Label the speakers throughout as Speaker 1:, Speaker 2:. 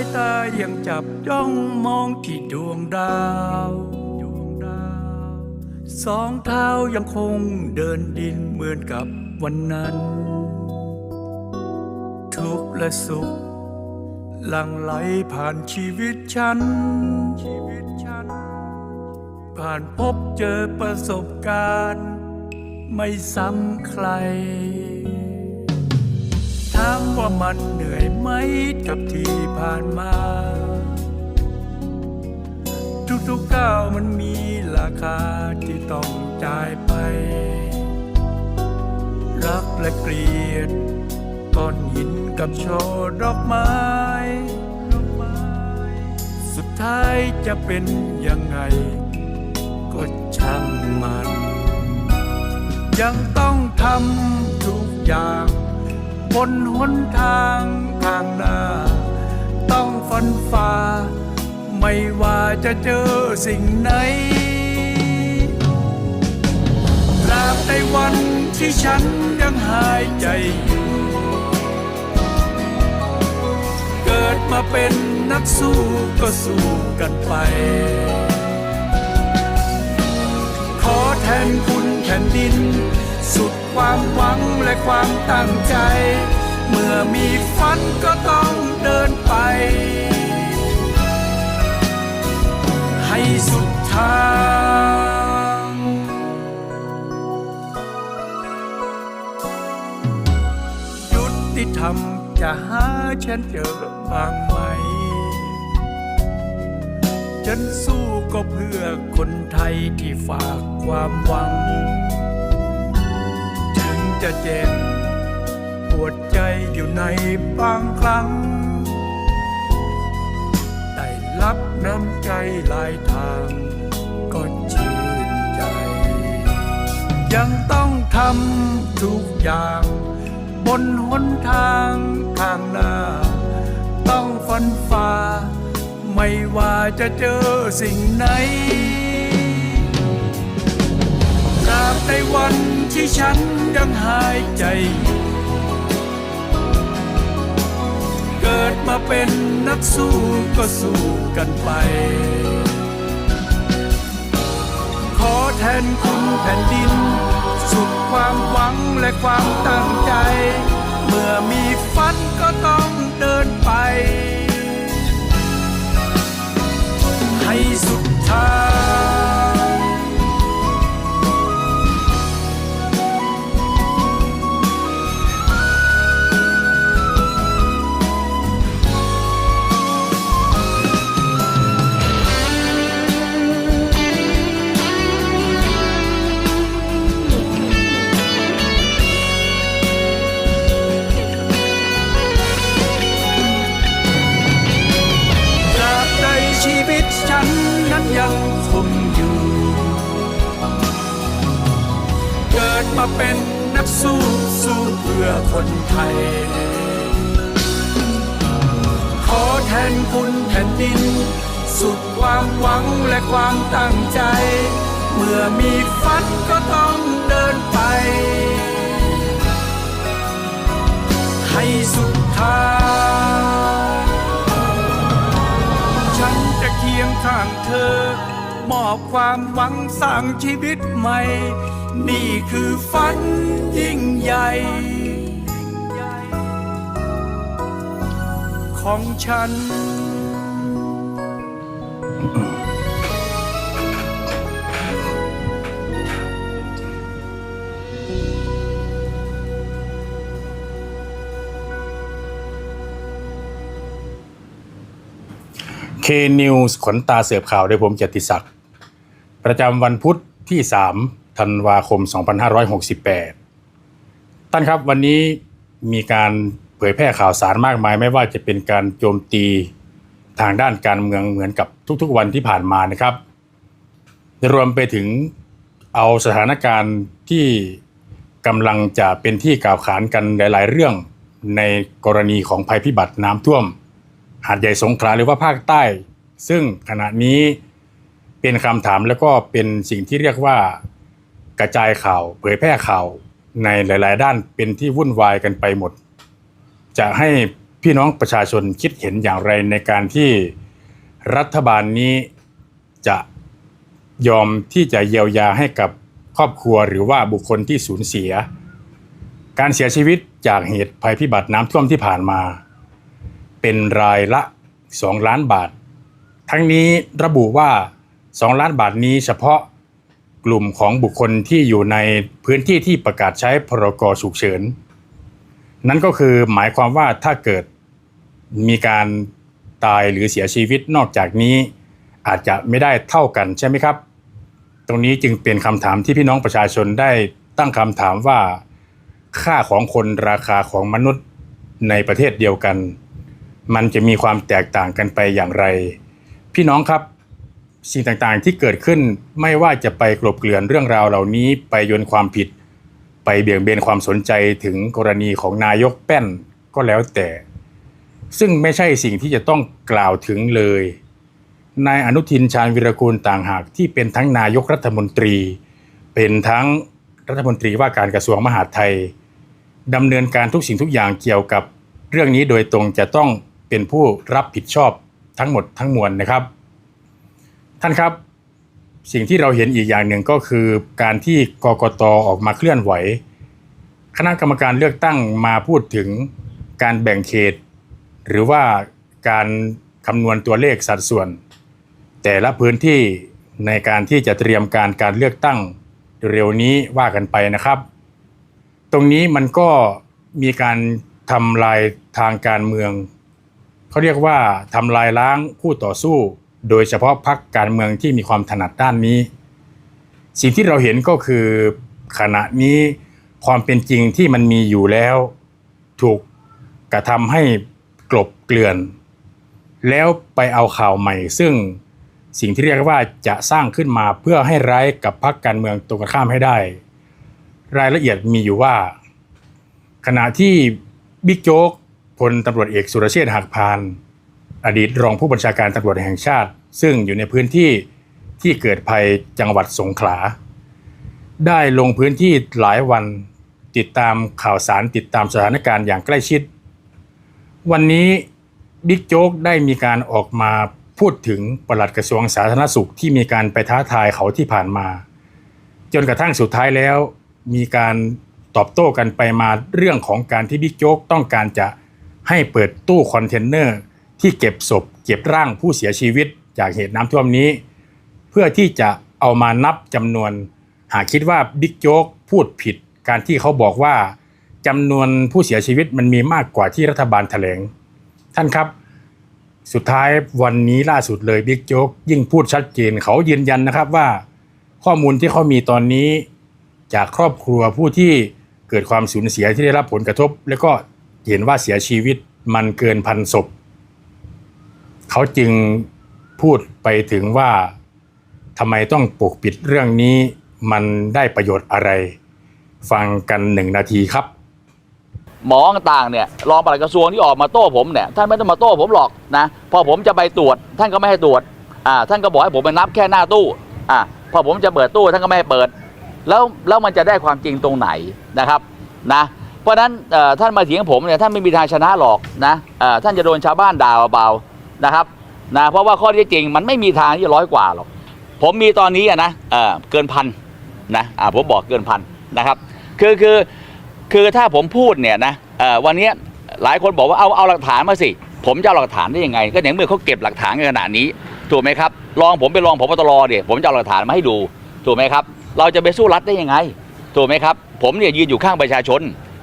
Speaker 1: ายตายังจับจ้องมองที่ดวงดาวดวงดาวสองเท้ายังคงเดินดินเหมือนกับวันนั้น ทุกข์และสุขหลั่งไหลผ่านชีวิตฉัน ชีวิตฉัน ผ่านพบเจอประสบการณ์ ไม่ซ้ำใครามว่ามันเหนื่อยไหมกับที่ผ่านมา ทุกๆก้าวมันมีราคาที่ต้องจ่ายไป รักและเกลียดก้อนหินกับช่อดอกไม้ สุดท้ายจะเป็นยังไง ก็ช่างมัน ยังต้องทำทุกอย่าง บนหนทางข้างหน้า ต้องฟันฝ่า ไม่ว่าจะเจอสิ่งไหนตราบในวันที่ฉันยังหายใจอยู่เกิดมาเป็นนักสู้ก็สู้กันไป ขอแทนคุณแผ่นดินสุด ความหวังและความตั้งใจ เมื่อมีฝันก็ต้องเดินไป ให้สุดทางยุติธรรมจะหาฉันเจอบางไหม ฉันสู้ก็เพื่อคนไทยที่ฝากความหวังถึง จะเจ็บปวดใจอยู่ในบางครั้ง ได้รับน้ำใจหลายทาง ก็ชื่นใจ ยังต้องทำทุกอย่าง บนหนทางข้างหน้า ต้องฟันฝ่า ไม่ว่าจะเจอสิ่งไหนาบในวันที่ฉันยังหายใจ เกิดมาเป็นนักสู้ก็สู้กันไป ขอแทนคุณแผ่นดิน สุดความหวังและความตั้งใจ เมื่อมีฝันก็ต้องเดินไป ให้สุดทาง สู้สู้เพื่อคนไทย ขอแทนคุณแผ่นดิน สุดความหวังและความตั้งใจ เมื่อมีฝันก็ต้องเดินไป ให้สุดทางฉันจะเคียงข้างเธอ มอบความหวังสร้างชีวิตใหม่ นี่คือฝันยิ่งใหญ่ ของฉัน
Speaker 2: K News ขนตาเสือบข่าวโดยผมเกียรติศักดิ์ประจำวันพุธที่ 3 ธันวาคม 2568 ท่านครับวันนี้มีการเผยแพร่ข่าวสารมากมาย ไม่ว่าจะเป็นการโจมตีทางด้านการเมืองเหมือนกับทุกๆวันที่ผ่านมานะครับ รวมไปถึงเอาสถานการณ์ที่กำลังจะเป็นที่กล่าวขานกันหลาย ๆ เรื่องในกรณีของภัยพิบัติน้ำท่วม หาดใหญ่สงขลาหรือว่าภาคใต้ ซึ่งขณะนี้เป็นคำถามแล้วก็เป็นสิ่งที่เรียกว่า กระจายข่าว เผยแพร่ข่าวในหลาย ๆ ด้านเป็นที่วุ่นวายกันไปหมด จะให้พี่น้องประชาชนคิดเห็นอย่างไรในการที่รัฐบาลนี้จะยอมที่จะเยียวยาให้กับครอบครัวหรือว่าบุคคลที่สูญเสีย การเสียชีวิตจากเหตุภัยพิบัติน้ำท่วมที่ผ่านมา เป็นรายละ 2 ล้านบาท ทั้งนี้ระบุว่า 2 ล้านบาทนี้เฉพาะ กลุ่มของบุคคลที่อยู่ในพื้นที่ที่ประกาศใช้พรกฉุกเฉิน นั่นก็คือหมายความว่าถ้าเกิดมีการตายหรือเสียชีวิตนอกจากนี้ อาจจะไม่ได้เท่ากันใช่ไหมครับ ตรงนี้จึงเป็นคำถามที่พี่น้องประชาชนได้ตั้งคำถามว่า ค่าของคนราคาของมนุษย์ในประเทศเดียวกัน มันจะมีความแตกต่างกันไปอย่างไร พี่น้องครับ สิ่งต่างๆที่เกิดขึ้นไม่ว่าจะไปกลบเกลื่อนเรื่องราวเหล่านี้ไปโยนความผิด ไปเบี่ยงเบนความสนใจถึงกรณีของนายกแป้นก็แล้วแต่ ซึ่งไม่ใช่สิ่งที่จะต้องกล่าวถึงเลยนายอนุทินชาญวิรกูลต่างหากที่เป็นทั้งนายกรัฐมนตรี เป็นทั้งรัฐมนตรีว่าการกระทรวงมหาดไทยดำเนินการทุกสิ่งทุกอย่างเกี่ยวกับ เรื่องนี้โดยตรงจะต้องเป็นผู้รับผิดชอบทั้งหมดทั้งมวลนะครับ ท่านครับสิ่งที่เราเห็นอีกอย่างหนึ่งก็คือการที่กกตออกมาเคลื่อนไหว คณะกรรมการเลือกตั้งมาพูดถึงการแบ่งเขต หรือว่าการคำนวณตัวเลขสัดส่วน แต่ละพื้นที่ในการที่จะเตรียมการการเลือกตั้งเร็วนี้ว่ากันไปนะครับ ตรงนี้มันก็มีการทำลายทางการเมือง เขาเรียกว่าทำลายล้างคู่ต่อสู้ โดยเฉพาะพรรคการเมืองที่มีความถนัดด้านนี้ สิ่งที่เราเห็นก็คือขณะนี้ความเป็นจริงที่มันมีอยู่แล้ว ถูกกระทำให้กลบเกลื่อน แล้วไปเอาข่าวใหม่ ซึ่งสิ่งที่เรียกว่าจะสร้างขึ้นมาเพื่อให้ร้ายกับพรรคการเมืองตรงกันข้ามให้ได้ รายละเอียดมีอยู่ว่า ขณะที่บิ๊กโจ๊กพลตำรวจเอกสุรเชษฐ์หักพาน อดีตรองผู้บัญชาการตำรวจแห่งชาติ ซึ่งอยู่ในพื้นที่ที่เกิดภัยจังหวัดสงขลา ได้ลงพื้นที่หลายวันติดตามข่าวสารติดตามสถานการณ์อย่างใกล้ชิด วันนี้บิ๊กโจ๊กได้มีการออกมาพูดถึงปลัดกระทรวงสาธารณสุขที่มีการไปท้าทายเขาที่ผ่านมา จนกระทั่งสุดท้ายแล้ว มีการตอบโต้กันไปมาเรื่องของการที่บิ๊กโจ๊กต้องการจะให้เปิดตู้คอนเทนเนอร์ ที่เก็บศพเก็บร่างผู้เสียชีวิตจากเหตุน้ำท่วมนี้ เพื่อที่จะเอามานับจำนวน หากคิดว่าบิ๊กโจ๊กพูดผิด การที่เขาบอกว่าจำนวนผู้เสียชีวิตมันมีมากกว่าที่รัฐบาลแถลง ท่านครับ สุดท้ายวันนี้ล่าสุดเลยบิ๊กโจ๊กยิ่งพูดชัดเจนเขายืนยันนะครับว่า ข้อมูลที่เขามีตอนนี้ จากครอบครัวผู้ที่เกิดความสูญเสียที่ได้รับผลกระทบ แล้วก็เห็นว่าเสียชีวิตมันเกินพันศพ เขาจึงพูดไปถึงว่าทำไมต้องปกปิดเรื่องนี้มันได้ประโยชน์อะไร ฟังกันหนึ่งนาทีครับ
Speaker 3: หมอต่างเนี่ยรองปลัดกระทรวงที่ออกมาโต้ผมเนี่ยท่านไม่ต้องมาโต้ผมหรอกนะพอผมจะไปตรวจ ท่านก็ไม่ให้ตรวจอ่าท่านก็บอกให้ผมไปนับแค่หน้าตู้อ่าพอผมจะเปิดตู้ท่านก็ไม่ให้เปิด แล้วแล้วมันจะได้ความจริงตรงไหนนะครับนะเพราะฉะนั้นท่านมาเถียงผมเนี่ยท่านไม่มีทางชนะหรอกนะอ่อท่านจะโดนชาวบ้านด่าเบาๆ นะครับนะเพราะว่าข้อท็จจริงมันไม่มีทางที่ร้อยกว่าหรอกผมมีตอนนี้อะนะเออเกินพันนะอ่าผมบอกเกินพันนะครับ คือคือคือถ้าผมพูดเนี่ยนะเออวันนี้หลายคนบอกว่าเอาเอาหลักฐานมาสิ ผมจะเอาหลักฐานได้ยังไง ก็ในเมื่อเขาเก็บหลักฐานกันขนาดนี้ถูกไหมครับรองผมเป็นรองพบตรเนี่ยผมจะเอาหลักฐานมาให้ดูถูกไหมครับ เราจะไปสู้รัฐได้ยังไงถูกไหมครับ ผมเนี่ยยืนอยู่ข้างประชาชน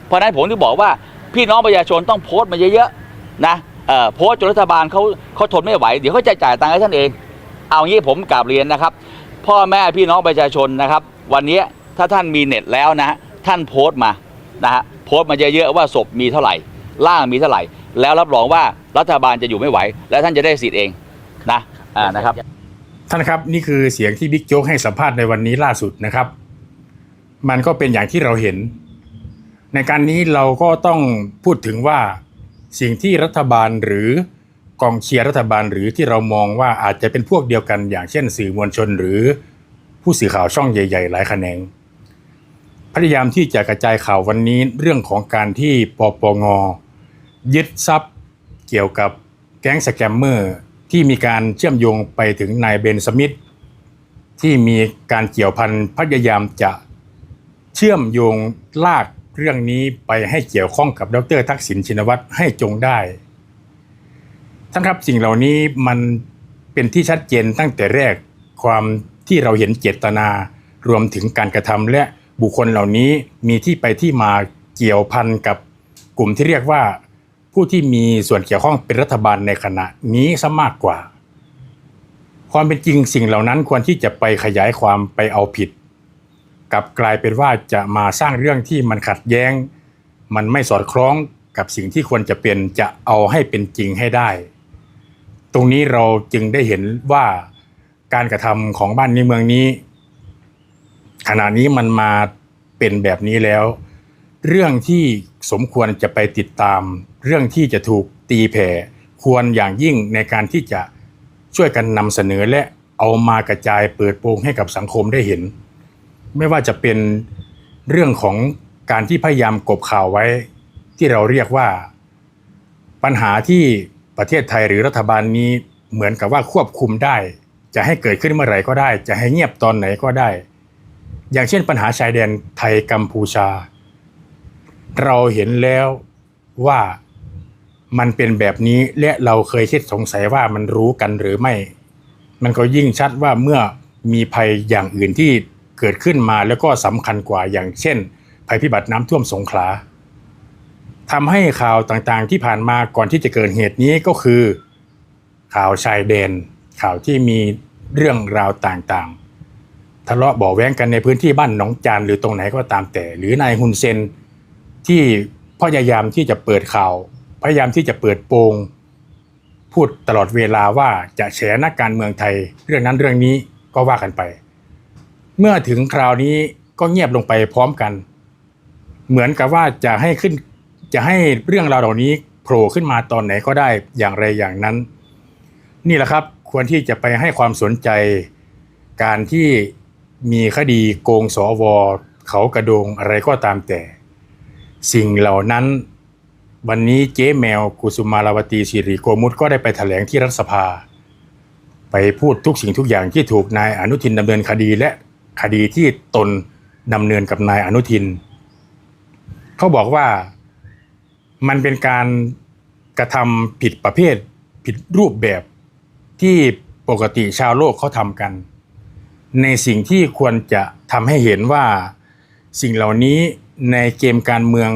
Speaker 3: เพราะนั้นผมถึงบอกว่าพี่น้องประชาชนต้องโพสต์มาเยอะๆนะ เอ่อโพสต์จนรัฐบาลเขาเขาทนไม่ไหว เดี๋ยวเขาจะจ่ายตังค์ให้ท่านเอง เอางี้ผมกราบเรียนนะครับ พ่อแม่พี่น้องประชาชนนะครับ วันนี้ถ้าท่านมีเน็ตแล้วนะท่านโพสต์มานะฮะโพสต์มาเยอะๆว่าศพมีเท่าไหร่ร่างมีเท่าไหร่ แล้วรับรองว่ารัฐบาลจะอยู่ไม่ไหว และท่านจะได้สิทธิ์เองนะอ่านะครับ
Speaker 2: ท่านครับนี่คือเสียงที่บิ๊กโจ๊กให้สัมภาษณ์ในวันนี้ล่าสุดนะครับ มันก็เป็นอย่างที่เราเห็น ในการนี้เราก็ต้องพูดถึงว่า สิ่งที่รัฐบาลหรือกองเชียร์รัฐบาลหรือที่เรามองว่าอาจจะเป็นพวกเดียวกัน อย่างเช่น สื่อมวลชนหรือผู้สื่อข่าวช่องใหญ่ ๆ หลายแขนงพยายามที่จะกระจายข่าววันนี้เรื่องของการที่ปปงยึดทรัพย์เกี่ยวกับแก๊งสแกมเมอร์ที่มีการเชื่อมโยงไปถึงนายเบนสมิธที่มีการเกี่ยวพันพยายามจะเชื่อมโยงลาก เรื่องนี้ไปให้เกี่ยวข้องกับดรทักษิณชินวัตรให้จงได้ ท่านครับสิ่งเหล่านี้มันเป็นที่ชัดเจนตั้งแต่แรกความที่เราเห็นเจตนา รวมถึงการกระทำและบุคคลเหล่านี้มีที่ไปที่มาเกี่ยวพันกับกลุ่มที่เรียกว่า ผู้ที่มีส่วนเกี่ยวข้องเป็นรัฐบาลในขณะนี้ซะมากกว่า ความเป็นจริงสิ่งเหล่านั้นควรที่จะไปขยายความไปเอาผิด กลับกลายเป็นว่าจะมาสร้างเรื่องที่มันขัดแย้ง มันไม่สอดคล้องกับสิ่งที่ควรจะเป็นจะเอาให้เป็นจริงให้ได้ ตรงนี้เราจึงได้เห็นว่าการกระทำของบ้านนี้เมืองนี้ ขณะนี้มันมาเป็นแบบนี้แล้ว เรื่องที่สมควรจะไปติดตาม เรื่องที่จะถูกตีแผ่ ควรอย่างยิ่งในการที่จะช่วยกันนำเสนอและเอามากระจายเปิดโปงให้กับสังคมได้เห็น ไม่ว่าจะเป็นเรื่องของการที่พยายามกบข่าวไว้ ที่เราเรียกว่า ปัญหาที่ประเทศไทยหรือรัฐบาลนี้เหมือนกับว่าควบคุมได้ จะให้เกิดขึ้นเมื่อไหร่ก็ได้ จะให้เงียบตอนไหนก็ได้ อย่างเช่นปัญหาชายแดนไทยกัมพูชา เราเห็นแล้วว่ามันเป็นแบบนี้และเราเคยคิดสงสัยว่ามันรู้กันหรือไม่ มันก็ยิ่งชัดว่าเมื่อมีภัยอย่างอื่นที่ เกิดขึ้นมาแล้วก็สำคัญกว่าอย่างเช่น ภัยพิบัติน้ำท่วมสงขลาทำให้ข่าวต่างๆที่ผ่านมาก่อนที่จะเกิดเหตุนี้ก็คือ ข่าวชายแดน ข่าวที่มีเรื่องราวต่างๆ ทะเลาะบ่อแว้งกันในพื้นที่บ้านหนองจานหรือตรงไหนก็ตามแต่ หรือนายฮุนเซนที่พยายามที่จะเปิดข่าว พยายามที่จะเปิดโปงพูดตลอดเวลาว่าจะแฉนักการเมืองไทย เรื่องนั้นเรื่องนี้ก็ว่ากันไป เมื่อถึงคราวนี้ก็เงียบลงไปพร้อมกัน เหมือนกับว่าจะให้ขึ้นจะให้เรื่องราวเหล่านี้โผล่ขึ้นมาตอนไหนก็ได้อย่างไรอย่างนั้น นี่แหละครับควรที่จะไปให้ความสนใจ การที่มีคดีโกงสวเขากระโดงอะไรก็ตามแต่ สิ่งเหล่านั้น วันนี้เจ๊แมวกุสุมาราวตีสิริโกมุตก็ได้ไปแถลงที่รัฐสภา ไปพูดทุกสิ่งทุกอย่างที่ถูกนายอนุทินดำเนินคดีและ คดีที่ตนดำเนินกับนายอนุทิน เขาบอกว่ามันเป็นการกระทำผิดประเภทผิดรูปแบบที่ปกติชาวโลกเขาทำกัน ในสิ่งที่ควรจะทำให้เห็นว่าสิ่งเหล่านี้ในเกมการเมือง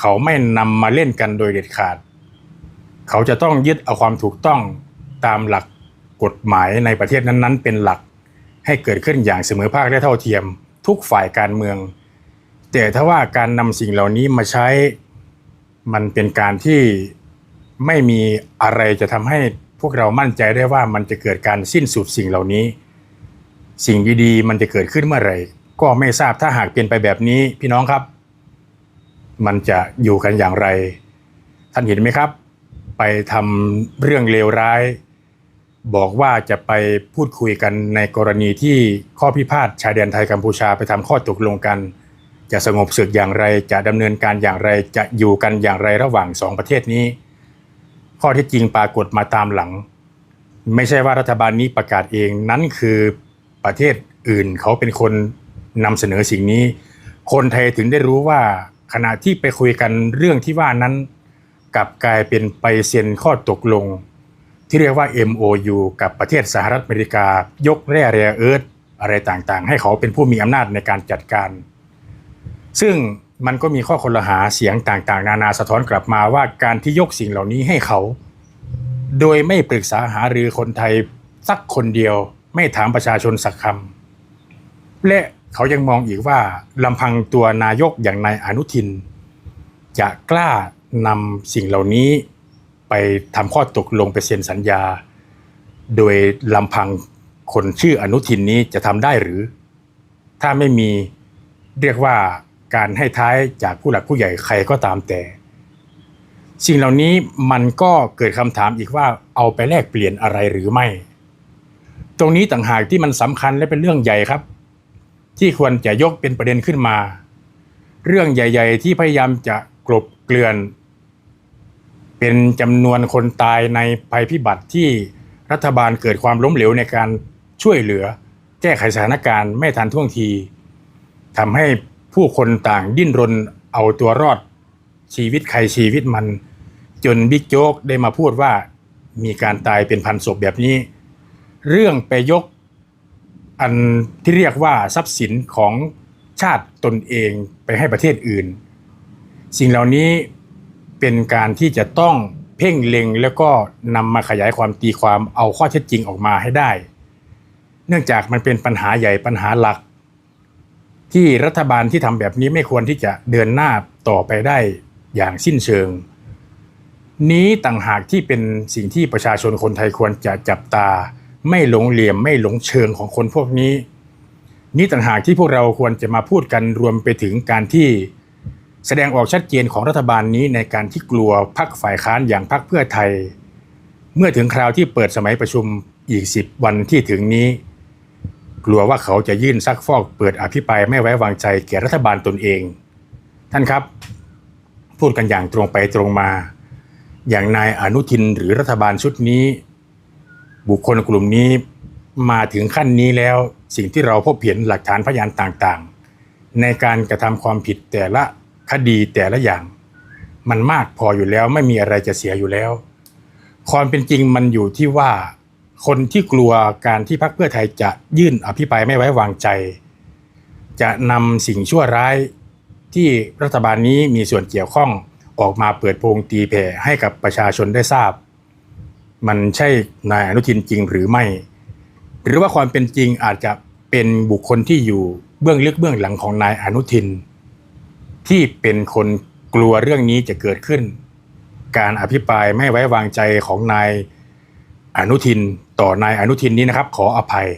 Speaker 2: เขาไม่นำมาเล่นกันโดยเด็ดขาด เขาจะต้องยึดเอาความถูกต้องตามหลักกฎหมายในประเทศนั้นๆ เป็นหลัก ให้เกิดขึ้นอย่างเสมอภาคและเท่าเทียม ทุกฝ่ายการเมือง แต่ถ้าว่าการนำสิ่งเหล่านี้มาใช้มันเป็นการที่ไม่มีอะไรจะทำให้พวกเรามั่นใจได้ว่ามันจะเกิดการสิ้นสุดสิ่งเหล่านี้ สิ่งดีๆ มันจะเกิดขึ้นเมื่อไหร่ก็ไม่ทราบถ้าหากเป็นไปแบบนี้พี่น้องครับ มันจะอยู่กันอย่างไร ท่านเห็นไหมครับ ไปทำเรื่องเลวร้าย บอกว่าจะไปพูดคุยกันในกรณีที่ข้อพิพาทชายแดนไทยกัมพูชาไปทำข้อตกลงกัน จะสงบศึกอย่างไรจะดำเนินการอย่างไรจะอยู่กันอย่างไรระหว่างสองประเทศนี้ ข้อท็จจริงปรากฏมาตามหลัง ไม่ใช่ว่ารัฐบาลนี้ประกาศเองนั้นคือประเทศอื่นเขาเป็นคนนำเสนอสิ่งนี้ คนไทยถึงได้รู้ว่าขณะที่ไปคุยกันเรื่องที่ว่านั้นกลับกลายเป็นไปเซ็นข้อตกลง ที่เรียกว่า MOU กับประเทศสหรัฐอเมริกา ยกแร่แรเอิร์ธอะไรต่างๆ ให้เขาเป็นผู้มีอำนาจในการจัดการ ซึ่งมันก็มีข้อคนละหาเสียงต่างๆ นานาสะท้อนกลับมาว่าการที่ยกสิ่งเหล่านี้ให้เขา โดยไม่ปรึกษาหารือคนไทยสักคนเดียว ไม่ถามประชาชนสักคำและเขายังมองอีกว่าลำพังตัวนายกอย่างนายอนุทิน จะกล้านำสิ่งเหล่านี้ ไปทำข้อตกลงไปเซ็นสัญญา โดยลำพังคนชื่ออนุทินนี้จะทำได้หรือ ถ้าไม่มีเรียกว่าการให้ท้ายจากผู้หลักผู้ใหญ่ใครก็ตามแต่ สิ่งเหล่านี้มันก็เกิดคำถามอีกว่าเอาไปแลกเปลี่ยนอะไรหรือไม่ ตรงนี้ต่างหากที่มันสำคัญและเป็นเรื่องใหญ่ครับ ที่ควรจะยกเป็นประเด็นขึ้นมา เรื่องใหญ่ ๆ ที่พยายามจะกลบเกลื่อน เป็นจำนวนคนตายในภัยพิบัติที่รัฐบาลเกิดความล้มเหลวในการช่วยเหลือ แก้ไขสถานการณ์ไม่ทันท่วงทีทำให้ผู้คนต่างดิ้นรนเอาตัวรอดชีวิตใครชีวิตมัน จนบิ๊กโจ๊กได้มาพูดว่ามีการตายเป็นพันศพแบบนี้ เรื่องไปยกอันที่เรียกว่าทรัพย์สินของชาติตนเองไปให้ประเทศอื่น สิ่งเหล่านี้ เป็นการที่จะต้องเพ่งเล็งแล้วก็นำมาขยายความตีความเอาข้อเท็จจริงออกมาให้ได้ เนื่องจากมันเป็นปัญหาใหญ่ปัญหาหลัก ที่รัฐบาลที่ทำแบบนี้ไม่ควรที่จะเดินหน้าต่อไปได้อย่างสิ้นเชิง นี้ต่างหากที่เป็นสิ่งที่ประชาชนคนไทยควรจะจับตา ไม่หลงเหลี่ยมไม่หลงเชิงของคนพวกนี้ นี่ต่างหากที่พวกเราควรจะมาพูดกันรวมไปถึงการที่ แสดงออกชัดเจนของรัฐบาลนี้ในการที่กลัวพักฝ่ายค้านอย่างพักเพื่อไทย เมื่อถึงคราวที่เปิดสมัยประชุมอีก 10 วันที่ถึงนี้ กลัวว่าเขาจะยื่นซักฟอกเปิดอภิปรายไม่ไว้วางใจแก่รัฐบาลตนเอง ท่านครับ พูดกันอย่างตรงไปตรงมา อย่างนายอนุทินหรือรัฐบาลชุดนี้ บุคคลกลุ่มนี้มาถึงขั้นนี้แล้วสิ่งที่เราพบเห็นหลักฐานพยานต่างๆ ในการกระทำความผิดแต่ละ คดีแต่ละอย่าง มันมากพออยู่แล้วไม่มีอะไรจะเสียอยู่แล้ว ความเป็นจริงมันอยู่ที่ว่า คนที่กลัวการที่พรรคเพื่อไทยจะยื่นอภิปรายไม่ไว้วางใจ จะนำสิ่งชั่วร้ายที่รัฐบาลนี้มีส่วนเกี่ยวข้องออกมาเปิดโปงตีแผ่ให้กับประชาชนได้ทราบ มันใช่นายอนุทินจริงหรือไม่ หรือว่าความเป็นจริงอาจจะเป็นบุคคลที่อยู่เบื้องลึกเบื้องหลังของนายอนุทิน ที่เป็นคนกลัวเรื่องนี้จะเกิดขึ้น การอภิปรายไม่ไว้วางใจของนายอนุทินต่อนายอนุทินนี้นะครับ ขออภัย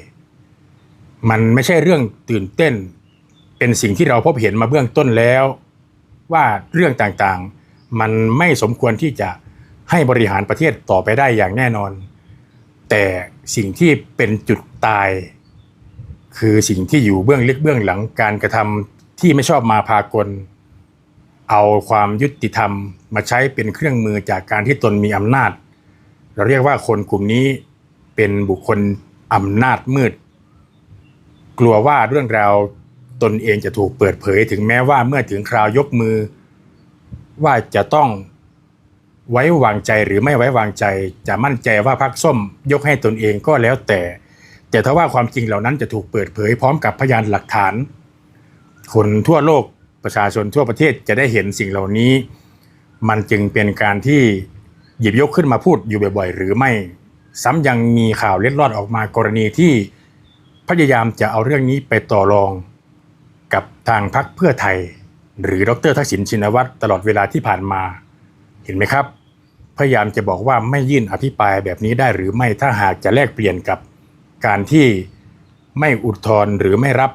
Speaker 2: มันไม่ใช่เรื่องตื่นเต้น เป็นสิ่งที่เราพบเห็นมาเบื้องต้นแล้ว ว่าเรื่องต่างๆ มันไม่สมควรที่จะให้บริหารประเทศต่อไปได้อย่างแน่นอน แต่สิ่งที่เป็นจุดตาย คือสิ่งที่อยู่เบื้องลึกเบื้องหลังการกระทำที่ไม่ชอบมาพากล เอาความยุติธรรมมาใช้เป็นเครื่องมือจากการที่ตนมีอำนาจ เราเรียกว่าคนกลุ่มนี้เป็นบุคคลอำนาจมืด กลัวว่าเรื่องราวตนเองจะถูกเปิดเผยถึงแม้ว่าเมื่อถึงคราวยกมือ ว่าจะต้องไว้วางใจหรือไม่ไว้วางใจ จะมั่นใจว่าพรรคส้มยกให้ตนเองก็แล้วแต่ แต่ถ้าว่าความจริงเหล่านั้นจะถูกเปิดเผยพร้อมกับพยานหลักฐาน คนทั่วโลก ประชาชนทั่วประเทศจะได้เห็นสิ่งเหล่านี้ มันจึงเป็นการที่หยิบยกขึ้นมาพูดอยู่บ่อยๆ หรือไม่ซ้ำยังมีข่าวเล็ดลอดออกมากรณีที่พยายามจะเอาเรื่องนี้ไปต่อรองกับทางพรรคเพื่อไทย หรือดรทักษิณชินวัตรตลอดเวลาที่ผ่านมา เห็นไหมครับ พยายามจะบอกว่าไม่ยื่นอภิปรายแบบนี้ได้หรือไม่ถ้าหากจะแลกเปลี่ยนกับการที่ไม่อุทธรณ์หรือไม่รับ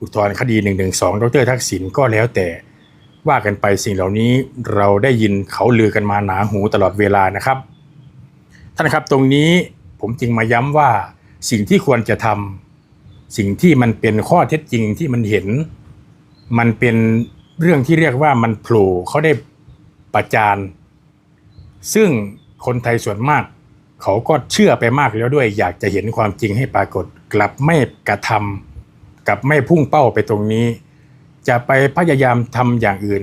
Speaker 2: อุทธรณ์คดี1นึดรทักษิณก็แล้วแต่ว่ากันไปสิ่งเหล่านี้เราได้ยินเขาลือกันมาหนาหูตลอดเวลานะครับ ท่านครับตรงนี้ผมจึงมาย้ำว่าสิ่งที่ควรจะทำสิ่งที่มันเป็นข้อเท็จจริงที่มันเห็น มันเป็นเรื่องที่เรียกว่ามันโผล่เขาได้ประจานซึ่งคนไทยส่วนมาก เขาก็เชื่อไปมากแล้วด้วย อยากจะเห็นความจริงให้ปรากฏ กลับไม่กระทำ กับไม่พุ่งเป้าไปตรงนี้ จะไปพยายามทำอย่างอื่น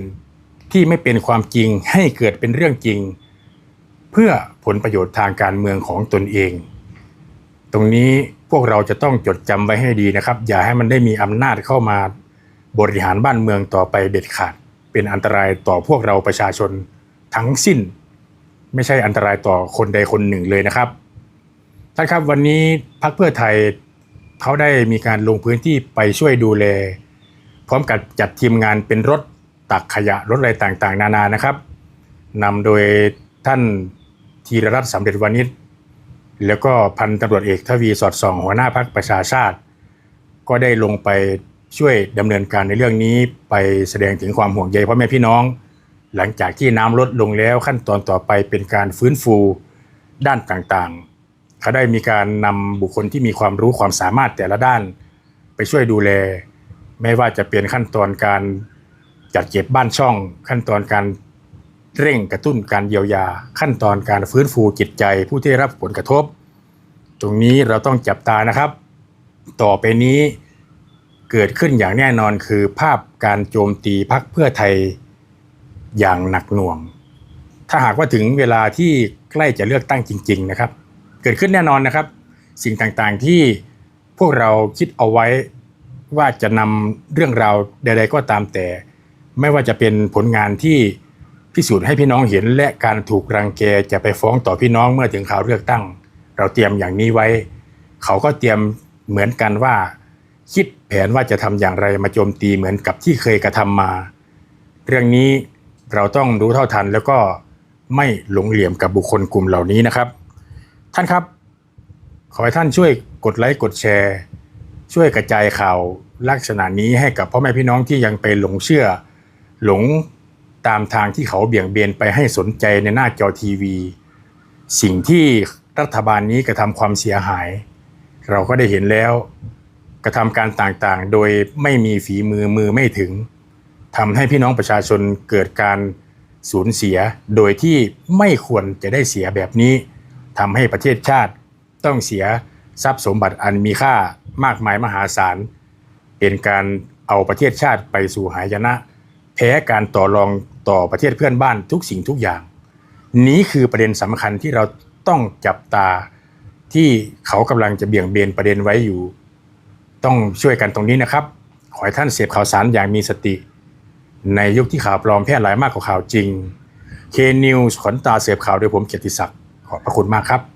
Speaker 2: ที่ไม่เป็นความจริงให้เกิดเป็นเรื่องจริง เพื่อผลประโยชน์ทางการเมืองของตนเอง ตรงนี้พวกเราจะต้องจดจำไว้ให้ดีนะครับ อย่าให้มันได้มีอำนาจเข้ามาบริหารบ้านเมืองต่อไปเด็ดขาด เป็นอันตรายต่อพวกเราประชาชนทั้งสิ้น ไม่ใช่อันตรายต่อคนใดคนหนึ่งเลยนะครับท่านครับวันนี้พรรคเพื่อไทย เขาได้มีการลงพื้นที่ไปช่วยดูแล พร้อมกับจัดทีมงานเป็นรถตักขยะรถอะไรต่างๆ นานานะครับนำโดยท่านธีรรัตน์สำเร็จวานิชแล้วก็พันตำรวจเอกทวีสอดส่องหัวหน้าพักประชาชาติ ก็ได้ลงไปช่วยดำเนินการในเรื่องนี้ไปแสดงถึงความห่วงใยพ่อแม่พี่น้อง หลังจากที่น้ำลดลงแล้วขั้นตอนต่อไปเป็นการฟื้นฟูด้านต่างๆ เขาได้มีการนำบุคคลที่มีความรู้ความสามารถแต่ละด้าน ไปช่วยดูแล ไม่ว่าจะเป็นขั้นตอนการจัดเก็บบ้านช่อง ขั้นตอนการเร่งกระตุ้นการเยียวยา ขั้นตอนการฟื้นฟูจิตใจ ผู้ที่ได้รับผลกระทบ ตรงนี้เราต้องจับตานะครับ ต่อไปนี้เกิดขึ้นอย่างแน่นอนคือภาพการโจมตีพักเพื่อไทยอย่างหนักหน่วง ถ้าหากว่าถึงเวลาที่ใกล้จะเลือกตั้งจริง ๆ นะครับ เกิดขึ้นแน่นอนนะครับ สิ่งต่างๆที่พวกเราคิดเอาไว้ว่าจะนำเรื่องราวใด ๆ ก็ตามแต่ ไม่ว่าจะเป็นผลงานที่พิสูจน์ให้พี่น้องเห็น และการถูกรังแกจะไปฟ้องต่อพี่น้องเมื่อถึงข่าวเลือกตั้ง เราเตรียมอย่างนี้ไว้ เขาก็เตรียมเหมือนกันว่า คิดแผนว่าจะทำอย่างไรมาโจมตีเหมือนกับที่เคยกระทำมา เรื่องนี้เราต้องรู้เท่าทันแล้วก็ไม่หลงเหลี่ยมกับบุคคลกลุ่มเหล่านี้นะครับ ท่านครับ ขอให้ท่านช่วยกดไลค์กดแชร์ ช่วยกระจายข่าวลักษณะนี้ให้กับพ่อแม่พี่น้องที่ยังไปหลงเชื่อ หลงตามทางที่เขาเบี่ยงเบนไปให้สนใจในหน้าจอทีวี สิ่งที่รัฐบาลนี้กระทำความเสียหาย เราก็ได้เห็นแล้ว กระทำการต่างๆ โดยไม่มีฝีมือมือไม่ถึงทำให้พี่น้องประชาชนเกิดการสูญเสีย โดยที่ไม่ควรจะได้เสียแบบนี้ ทำให้ประเทศชาติต้องเสียทรัพย์สมบัติอันมีค่ามากมายมหาศาล เป็นการเอาประเทศชาติไปสู่หายนะ แพ้การต่อรองต่อประเทศเพื่อนบ้านทุกสิ่งทุกอย่าง นี้คือประเด็นสำคัญที่เราต้องจับตาที่เขากำลังจะเบี่ยงเบนประเด็นไว้อยู่ ต้องช่วยกันตรงนี้นะครับ ขอให้ท่านเสพข่าวสารอย่างมีสติ ในยุคที่ข่าวปลอมแพร่หลายมากกว่าข่าวจริง K News ขนตาเสพข่าวโดยผมเกียรติศักดิ์ ขอบพระคุณมากครับ